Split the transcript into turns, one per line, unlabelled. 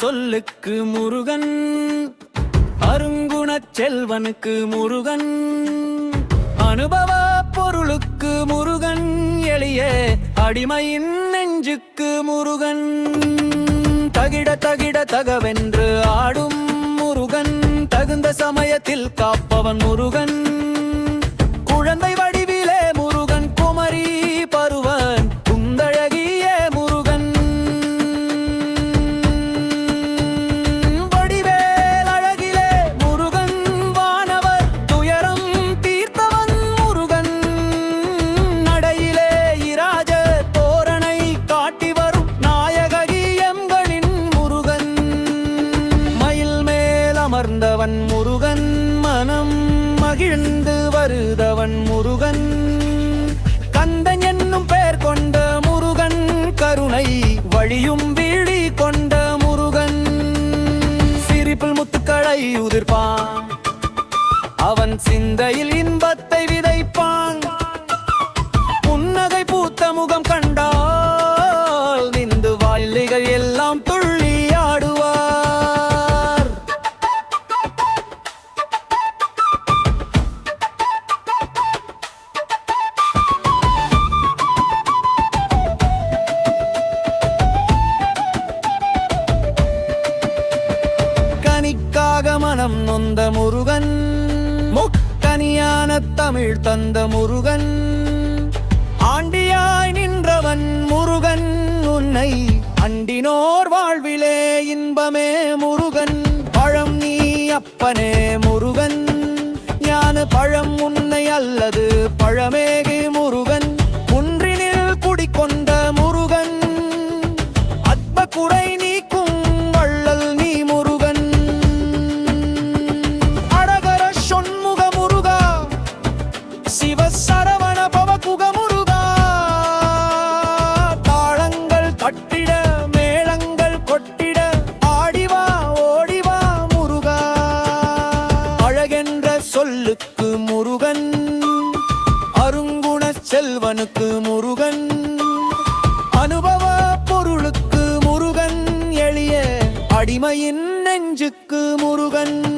சொல்லுக்கு முருகன் அருங்குணச் செல்வனுக்கு முருகன் அனுபவ பொருளுக்கு முருகன் எளிய அடிமையின் நெஞ்சுக்கு முருகன். தகிட தகிட தகவென்று ஆடும் முருகன் தகுந்த சமயத்தில் காப்பவன் முருகன். குழந்தை மகிழ்ந்து வருதவன் முருகன். கந்தன் என்னும் பெயர் கொண்ட முருகன். கருணை வழியும் வீழி கொண்ட முருகன். சிரிப்பில் முத்துக்களை உதிர்ப்பான். அவன் சிந்த கனிக்காக மனம் நொந்த முருகன். முக்கனியான தமிழ் தந்த முருகன். ஆண்டியாய் நின்றவன் முருகன். உன்னை அண்டினோர் வாழ்விலே இன்பமே முருகன். பழம் நீ அப்பனே முருகன். ஞான பழம் உன்னை அல்லது பழமே சொல்லுக்கு முருகன் அருங்குண செல்வனுக்கு முருகன் அனுபவ பொருளுக்கு முருகன் எளிய அடிமையின் நெஞ்சுக்கு முருகன்.